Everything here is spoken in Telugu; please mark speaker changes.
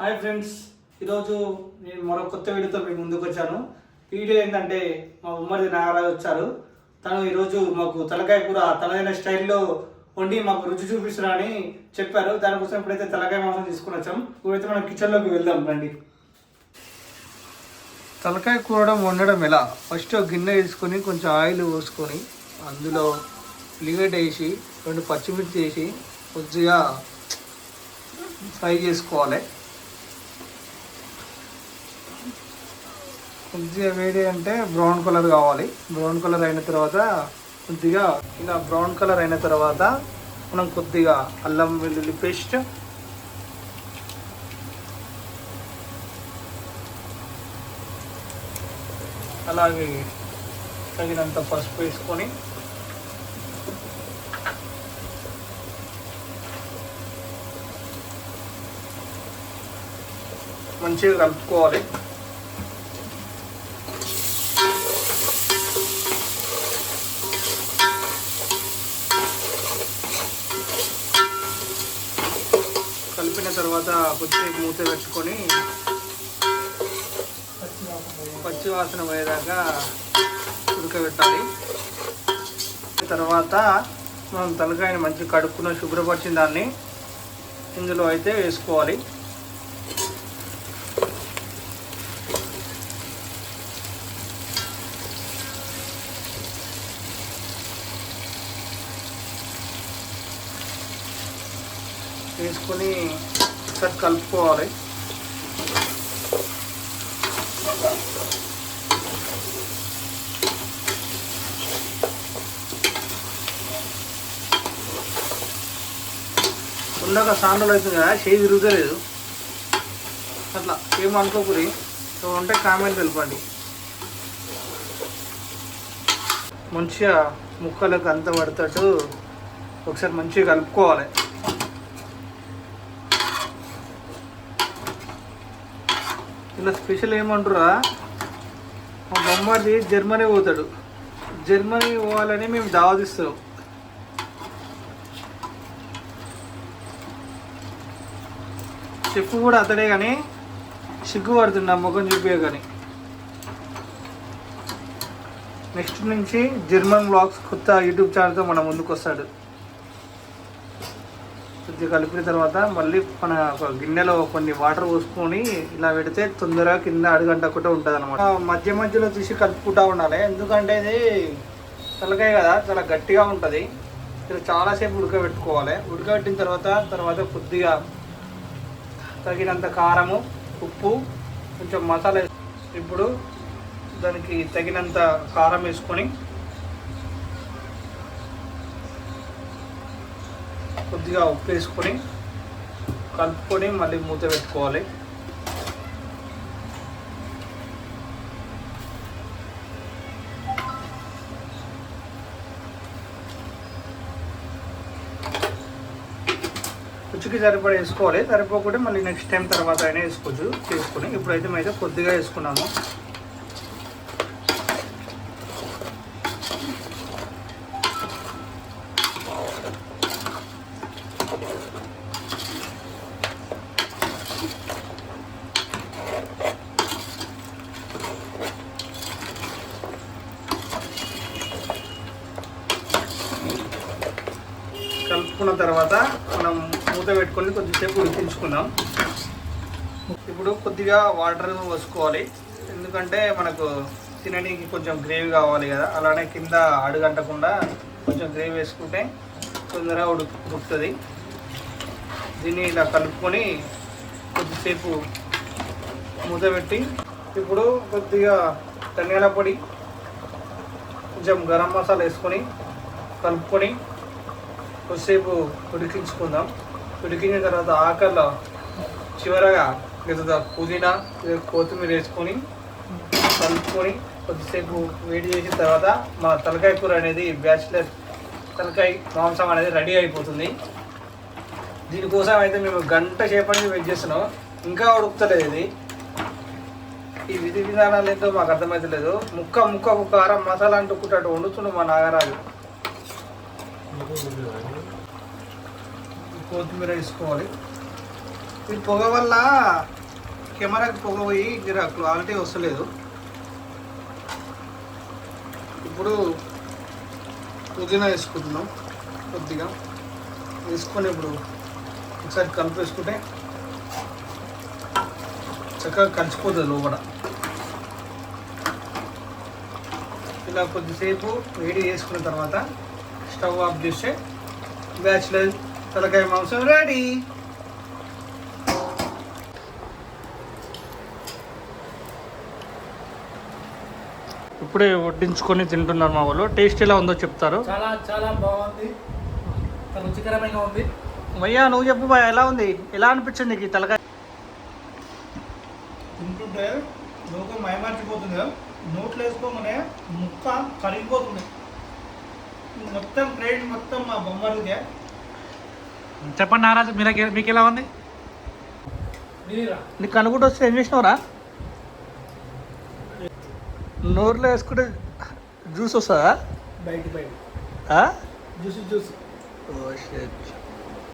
Speaker 1: హాయ్ ఫ్రెండ్స్ ఈరోజు నేను మరో కొత్త వీడియోతో మీకు ముందుకు వచ్చాను. వీడియో ఏంటంటే మా ఉమ్మడి నాగరాజు వచ్చారు. తను ఈరోజు మాకు తలకాయ కూర తనదైన స్టైల్లో వండి మాకు రుచి చూపిస్తున్నారని చెప్పారు. దానికోసం ఇప్పుడైతే తలకాయ మాంసం తీసుకుని వచ్చాం. ఇప్పుడైతే మనం కిచెన్లోకి వెళ్దాం రండి. తలకాయ కూర వండడం ఎలా? ఫస్ట్ గిన్నె తీసుకొని కొంచెం ఆయిల్ పోసుకొని అందులో ఉల్లిగడ్డ వేసి రెండు పచ్చిమిర్చి వేసి కొద్దిగా ఫ్రై చేసుకోవాలి. కొద్దిగా వేడి అంటే బ్రౌన్ కలర్ కావాలి. బ్రౌన్ కలర్ అయిన తర్వాత కొద్దిగా ఇలా బ్రౌన్ కలర్ అయిన తర్వాత మనం కొద్దిగా అల్లం వెల్లుల్లి పేస్ట్ అలాగే తగినంత పసుపు వేసుకొని మంచిగా కలుపుకోవాలి. కలిపిన తర్వాత కొద్దిసేపు మూత పెట్టుకొని పచ్చి వాసన పోయేదాకా ఉడకబెట్టాలి. తర్వాత మనం తలకాయని మంచిగా కడుక్కున్న శుభ్రపరిచిన దాన్ని ఇందులో అయితే వేసుకోవాలి. తీసుకుని ఒకసారి కలుపుకోవాలి. ఉండగా సాండలు అవుతుంది కదా చేయి తిరుగుతలేదు అట్లా ఏమనుకోకూరి ఉంటే కామెంట్ తెలపండి. మంచిగా ముక్కలకు అంత పడతట్టు ఒకసారి మంచిగా కలుపుకోవాలి. ఇలా స్పెషల్ ఏమంటారా? మా బొమ్మది జర్మనీ పోతాడు. జర్మనీ పోవాలని మేము దావాదిస్తాం చెప్పు కూడా అతడే కానీ సిగ్గుపడుతుండ ముఖం చూపే కానీ నెక్స్ట్ నుంచి జర్మన్ బ్లాగ్స్ కొత్త యూట్యూబ్ ఛానల్తో మన ముందుకు వస్తాడు కొద్దిగా కలిపిన తర్వాత మళ్ళీ మన ఒక గిన్నెలో కొన్ని వాటర్ పోసుకొని ఇలా పెడితే తొందరగా కింద అడుగంటకుండా ఉంటుంది అనమాట మధ్య మధ్యలో తీసి కలుపుకుంటా ఉండాలి. ఎందుకంటే ఇది తలకాయ కదా చాలా గట్టిగా ఉంటుంది. ఇలా చాలాసేపు ఉడకబెట్టుకోవాలి. ఉడకబెట్టిన తర్వాత తర్వాత కొద్దిగా తగినంత కారము ఉప్పు కొంచెం మసాలా ఇప్పుడు దానికి తగినంత కారం వేసుకొని కొద్దిగా ఉప్పు వేసుకొని కలుపుకొని మళ్ళీ మూత పెట్టుకోవాలి. రుచికి సరిపడా వేసుకోవాలి. సరిపోకుంటే మళ్ళీ నెక్స్ట్ టైం తర్వాత అయినా వేసుకోవచ్చు. చేసుకొని ఇప్పుడైతే మేము కొద్దిగా వేసుకున్నాము. కలుపుకున్న తర్వాత మనం మూత పెట్టుకొని కొద్దిసేపు ఉడికించుకుందాం. ఇప్పుడు కొద్దిగా వాటర్ పోసుకోవాలి. ఎందుకంటే మనకు తినడానికి కొంచెం గ్రేవీ కావాలి కదా. అలానే కింద అడుగంటకుండా కొంచెం గ్రేవీ వేసుకుంటే తొందరగా ఉడుకు ఉడుకుతుంది. దీన్ని ఇలా కలుపుకొని కొద్దిసేపు మూత పెట్టి ఇప్పుడు కొద్దిగా ధనియాల పొడి కొంచెం గరం మసాలా వేసుకొని కలుపుకొని కొద్దిసేపు ఉడికించుకుందాం. ఉడికిన తర్వాత ఆకర్లో చివరగా లేదా పుదీనా లేదా కొత్తిమీర వేసుకొని కలుపుకొని కొద్దిసేపు వేడి చేసిన తర్వాత మా తలకాయ కూర అనేది బ్యాచిలర్ తలకాయ మాంసం అనేది రెడీ అయిపోతుంది. దీనికోసం అయితే మేము గంట సేపటి వెయిట్ చేస్తున్నాం. ఇంకా ఉడుకుతలేదు ఇది. ఈ విధి విధానాలు ఏంటో మాకు అర్థమవుతలేదు ముక్క ముక్క కారం మసాలా అంటుకుంటట్టు వండుతున్నాం మా నాగరాజు. కొత్తిమీర వేసుకోవాలి. ఈ పొగ వల్ల కెమెరాకి పొగ పోయి జర క్వాలిటీ వస్తలేదు. ఇప్పుడు పుదీనా వేసుకుంటున్నాం కొద్దిగా. వేసుకొని ఇప్పుడు ఒకసారి కలిపేసుకుంటే చక్కగా కలిసిపోతుంది లోపల. ఇలా కొద్దిసేపు వేడి చేసుకున్న తర్వాత స్టవ్ ఆఫ్ చేస్తే బ్యాచిలర్ తలకాయ మాంసం రెడీ. ఇప్పుడే వడ్డించుకొని తింటున్నారు మా వాళ్ళు. టేస్ట్ ఎలా ఉందో చెప్తారు.
Speaker 2: చాలా చాలా బాగుంది. చాలా రుచికరమైన ఉంది.
Speaker 1: భయ్యా నువ్వు చెప్పు భయ్యా ఎలా ఉంది? ఎలా అనిపించింది నీకు తలకాయ? తింటుంటే లోకం మైమార్చిపోతుంది నోట్లో వేసుకోగానే ముక్క కరిగిపోతుంది. మొత్తం క్రెడిట్ మొత్తం మా బొమ్మలకే
Speaker 2: చెప్పండి నారాజు మీరు మీకు ఎలా ఉంది?
Speaker 1: నీకు అనుకుంటూ వస్తే ఏం చేసినావురా? నోరులో వేసుకుంటే జ్యూస్ వస్తుందా?
Speaker 2: బయట బయట
Speaker 1: ఆ?
Speaker 2: Juice juice.
Speaker 1: ఓ షట్.